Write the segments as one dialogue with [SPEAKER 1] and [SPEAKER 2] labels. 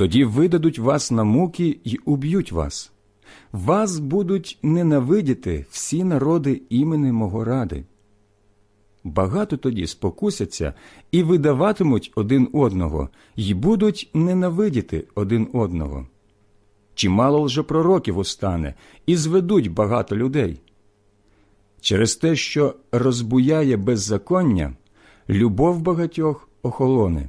[SPEAKER 1] Тоді видадуть вас на муки й уб'ють вас. Вас будуть ненавидіти всі народи імени мого ради. Багато тоді спокусяться і видаватимуть один одного, й будуть ненавидіти один одного. Чимало лжепророків устане, і зведуть багато людей. Через те, що розбуяє беззаконня, любов багатьох охолоне.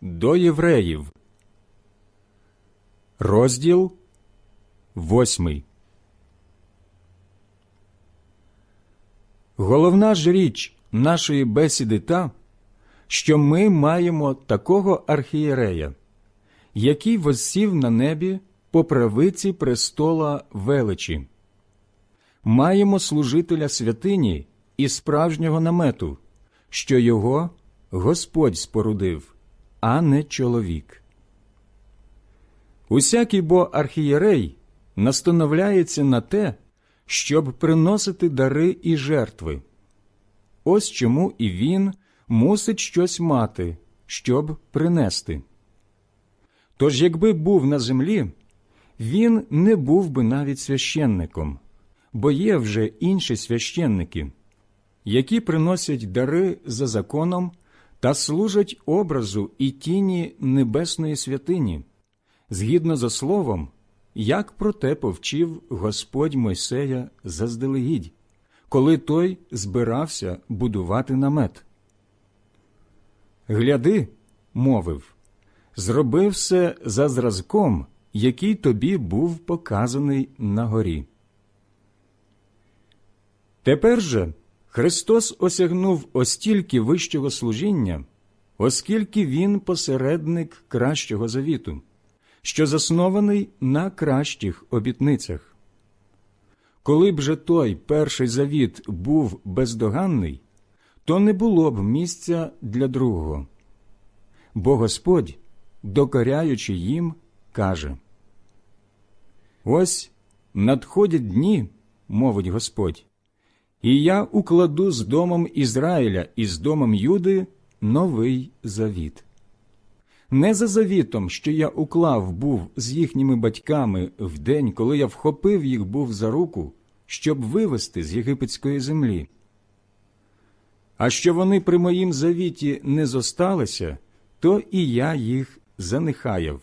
[SPEAKER 1] до євреїв, розділ восьмий. Головна ж річ нашої бесіди та, що ми маємо такого архієрея, який воссів на небі по правиці престола величі. Маємо служителя святині і справжнього намету, що його Господь спорудив, а не чоловік. Усякий бо архієрей настановляється на те, щоб приносити дари і жертви. Ось чому і він мусить щось мати, щоб принести. Тож, якби був на землі, він не був би навіть священником, бо є вже інші священники, які приносять дари за законом та служать образу і тіні небесної святині, згідно за словом, як про те повчив Господь Мойсея заздалегідь, коли той збирався будувати намет. Гляди, мовив, зроби все за зразком, який тобі був показаний на горі. Тепер же Христос осягнув остільки вищого служіння, оскільки Він посередник кращого завіту, що заснований на кращих обітницях. Коли б же той перший завіт був бездоганний, то не було б місця для другого. Бо Господь, докоряючи їм, каже Ось надходять дні, мовить Господь, і я укладу з домом Ізраїля і з домом Юди новий завіт. Не за завітом, що я уклав був з їхніми батьками в день, коли я вхопив їх був за руку, щоб вивести з єгипетської землі. А що вони при моїм завіті не зосталися, то і я їх занехаяв,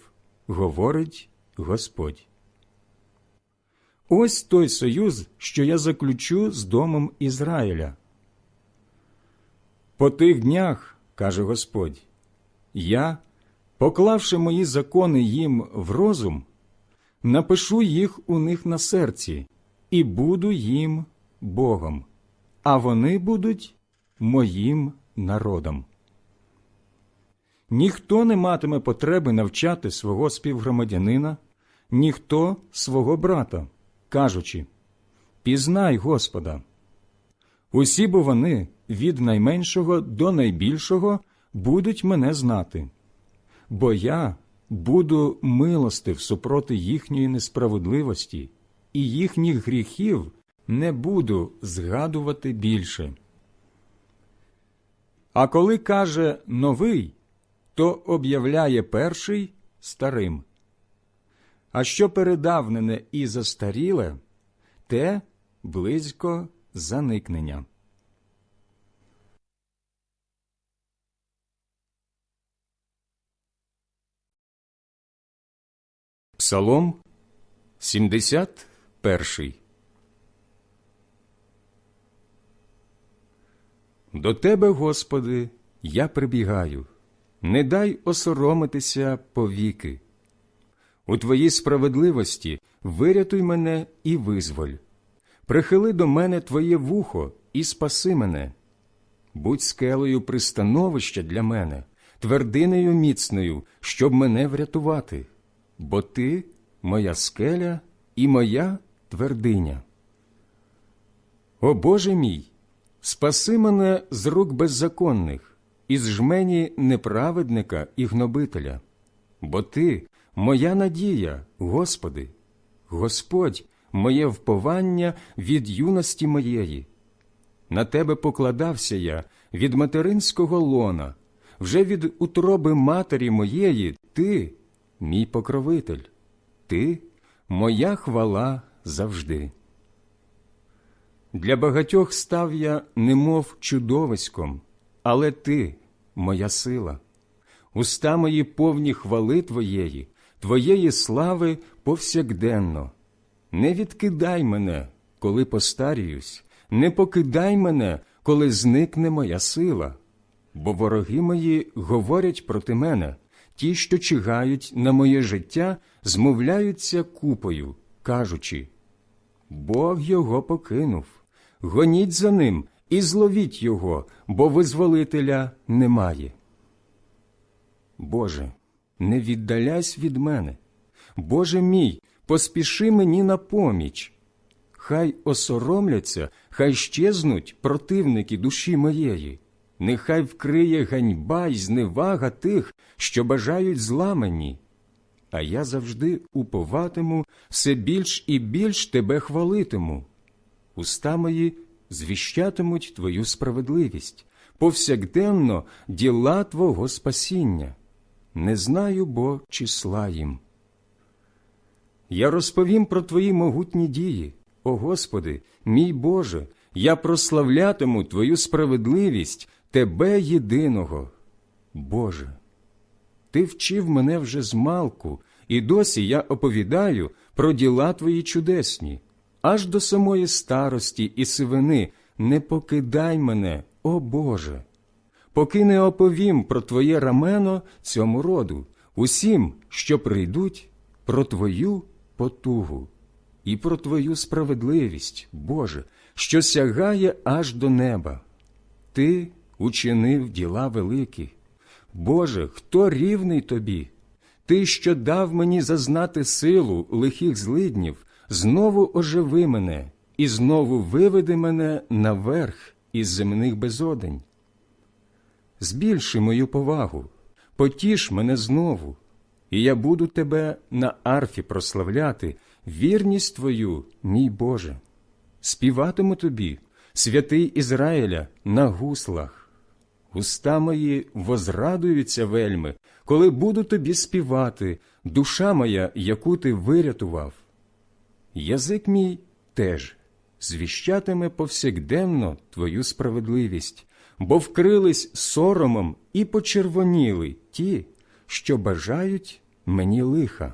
[SPEAKER 1] говорить Господь. Ось той союз, що я заключу з домом Ізраїля. По тих днях, каже Господь, я, поклавши мої закони їм в розум, напишу їх у них на серці і буду їм Богом, а вони будуть моїм народом. Ніхто не матиме потреби навчати свого співгромадянина, ніхто свого брата, кажучи Пізнай Господа. Усі бо вони від найменшого до найбільшого будуть мене знати, бо я буду милостив супроти їхньої несправедливості, і їхніх гріхів не буду згадувати більше. А коли каже новий, то об'являє перший старим. А що передавнене і застаріле, те близько заникнення. Псалом 71 До Тебе, Господи, я прибігаю, не дай осоромитися повіки. У Твоїй справедливості вирятуй мене і визволь. Прихили до мене Твоє вухо і спаси мене. Будь скелею пристановища для мене, твердинею міцною, щоб мене врятувати, бо Ти моя скеля і моя твердиня. О Боже мій, спаси мене з рук беззаконних, із жмені неправедника і гнобителя, бо Ти моя надія, Господи, Господь, моє вповання від юності моєї. На Тебе покладався я від материнського лона, вже від утроби матері моєї, Ти, мій покровитель, Ти, моя хвала завжди. Для багатьох став я немов чудовиськом, але Ти, моя сила, уста мої повні хвали Твоєї, Твоєї слави повсякденно. Не відкидай мене, коли постаріюсь, не покидай мене, коли зникне моя сила, бо вороги мої говорять проти мене, ті, що чигають на моє життя, змовляються купою, кажучи Бог його покинув, гоніть за ним і зловіть його, бо визволителя немає. Боже, не віддаляйся від мене. Боже мій, поспіши мені на поміч. Хай осоромляться, хай щезнуть противники душі моєї, нехай вкриє ганьба й зневага тих, що бажають зла мені. А я завжди уповатиму, все більш і більш тебе хвалитиму. Уста мої звіщатимуть твою справедливість, повсякденно діла Твого спасіння. Не знаю бо числа їм. Я розповім про Твої могутні дії, о Господи, мій Боже, я прославлятиму Твою справедливість, Тебе єдиного. Боже, Ти вчив мене вже з малку, і досі я оповідаю про діла Твої чудесні, аж до самої старості і сивини не покидай мене, о Боже. Поки не оповім про Твоє рамено цьому роду, усім, що прийдуть, про Твою потугу і про Твою справедливість, Боже, що сягає аж до неба. Ти учинив діла великі. Боже, хто рівний тобі? Ти, що дав мені зазнати силу лихих злиднів, знову оживи мене і знову виведи мене наверх із земних безодень. Збільши мою повагу, потіш мене знову, і я буду тебе на арфі прославляти, вірність твою, мій Боже. Співатиму тобі, святий Ізраїля, на гуслах. Уста мої возрадуються вельми, коли буду тобі співати, душа моя, яку ти вирятував. Язик мій теж звіщатиме повсякденно твою справедливість, бо вкрились соромом і почервоніли ті, що бажають мені лиха.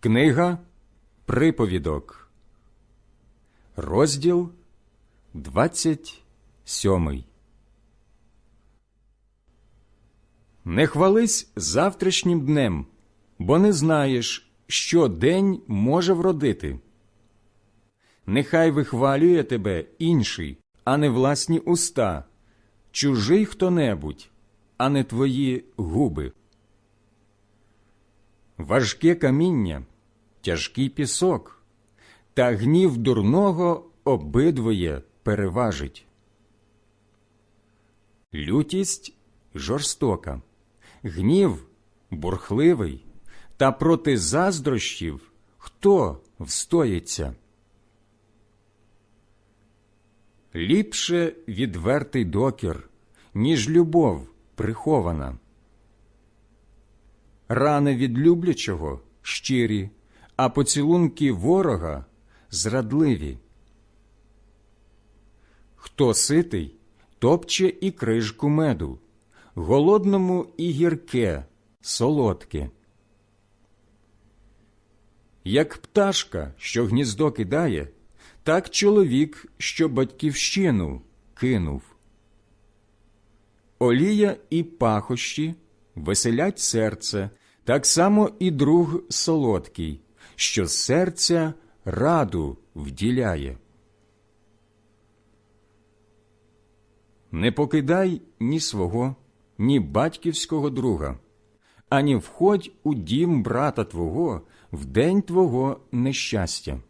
[SPEAKER 1] Книга Приповідок, розділ 27 Не хвались завтрашнім днем, бо не знаєш, що день може вродити. Нехай вихвалює тебе інший, а не власні уста, чужий хто-небудь, а не твої губи. Важке каміння, тяжкий пісок, та гнів дурного обидвоє переважить. Лютість жорстока, гнів бурхливий, та проти заздрощів хто встоїться? Ліпше відвертий докір, ніж любов прихована. Рани від люблячого щирі, а поцілунки ворога зрадливі. Хто ситий, топче і крижку меду, голодному і гірке, солодке. Як пташка, що гніздо кидає, так чоловік, що батьківщину кинув. Олія і пахощі веселять серце, так само і друг солодкий, що серця раду вділяє. Не покидай ні свого, ні батьківського друга, ані входь у дім брата твого в день твого нещастя.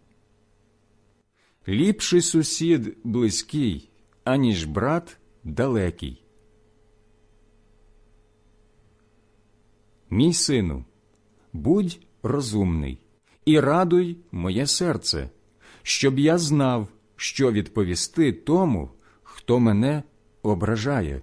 [SPEAKER 1] Ліпший сусід близький, аніж брат далекий. Мій сину, будь розумний і радуй моє серце, щоб я знав, що відповісти тому, хто мене ображає.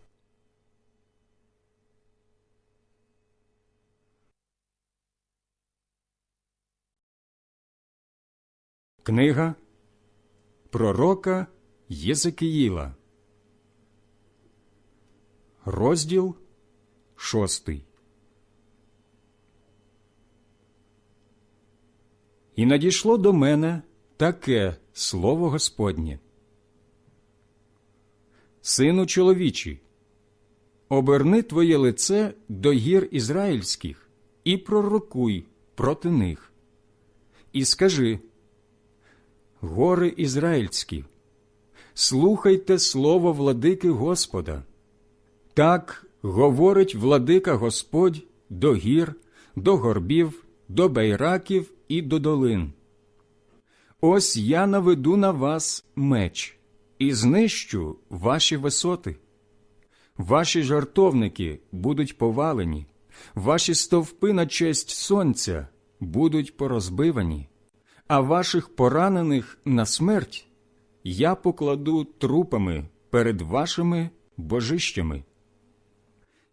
[SPEAKER 1] Книга Пророка Єзекиїла, розділ шостий. І надійшло до мене таке слово Господнє. Сину чоловічий, оберни твоє лице до гір ізраїльських і пророкуй проти них. І скажи, гори ізраїльські, слухайте слово владики Господа. Так говорить владика Господь до гір, до горбів, до байраків і до долин. Ось я наведу на вас меч і знищу ваші висоти. Ваші жартовники будуть повалені, ваші стовпи на честь сонця будуть порозбивані, а ваших поранених на смерть я покладу трупами перед вашими божищами.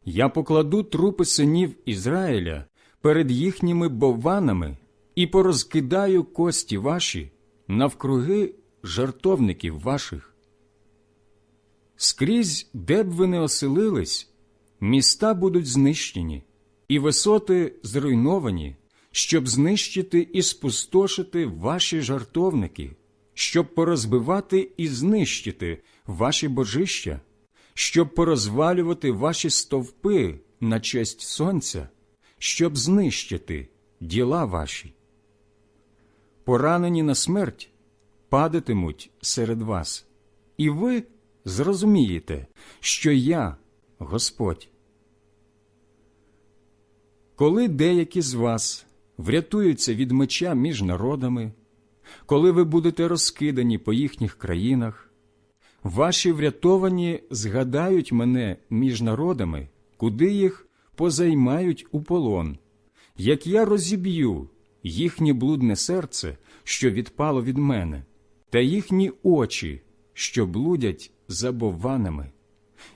[SPEAKER 1] Я покладу трупи синів Ізраїля перед їхніми бованами і порозкидаю кості ваші навкруги жартовників ваших. Скрізь, де б ви не оселились, міста будуть знищені, і висоти зруйновані, щоб знищити і спустошити ваші жартовники, щоб порозбивати і знищити ваші божища, щоб порозвалювати ваші стовпи на честь сонця, щоб знищити діла ваші. Поранені на смерть падатимуть серед вас, і ви зрозумієте, що я Господь. Коли деякі з вас врятуються від меча між народами, коли ви будете розкидані по їхніх країнах, ваші врятовані згадають мене між народами, куди їх позаймають у полон, як я розіб'ю їхнє блудне серце, що відпало від мене, та їхні очі, що блудять за бованами,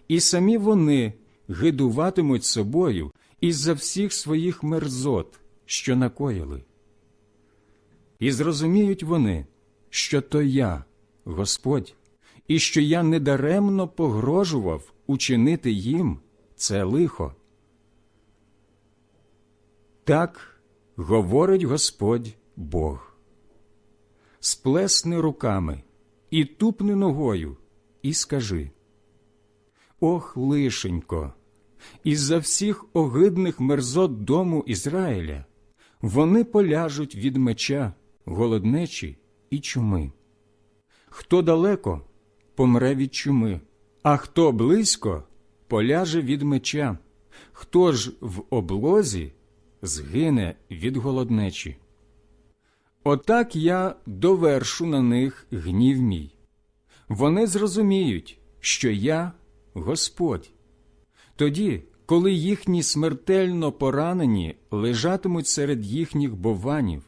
[SPEAKER 1] і самі вони гидуватимуть собою із-за всіх своїх мерзот, що накоїли. І зрозуміють вони, що то я, Господь, і що я недаремно погрожував учинити їм це лихо. Так говорить Господь Бог. Сплесни руками і тупни ногою, і скажи Ох, лишенько, із-за всіх огидних мерзот дому Ізраїля вони поляжуть від меча, голоднечі і чуми. Хто далеко помре від чуми, а хто близько поляже від меча, хто ж в облозі згине від голоднечі. Отак я довершу на них гнів мій. Вони зрозуміють, що я Господь. Тоді, коли їхні смертельно поранені лежатимуть серед їхніх бованів,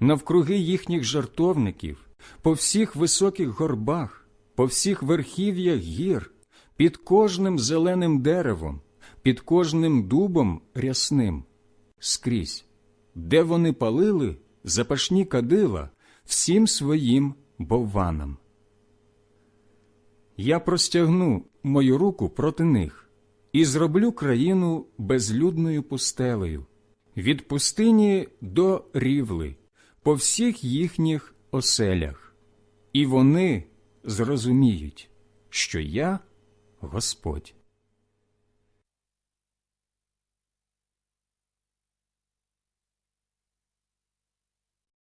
[SPEAKER 1] навкруги їхніх жартовників, по всіх високих горбах, по всіх верхів'ях гір, під кожним зеленим деревом, під кожним дубом рясним, скрізь, де вони палили запашні кадила всім своїм бованам. Я простягну мою руку проти них і зроблю країну безлюдною пустелею, від пустині до рівли, по всіх їхніх оселях, і вони зрозуміють, що я Господь.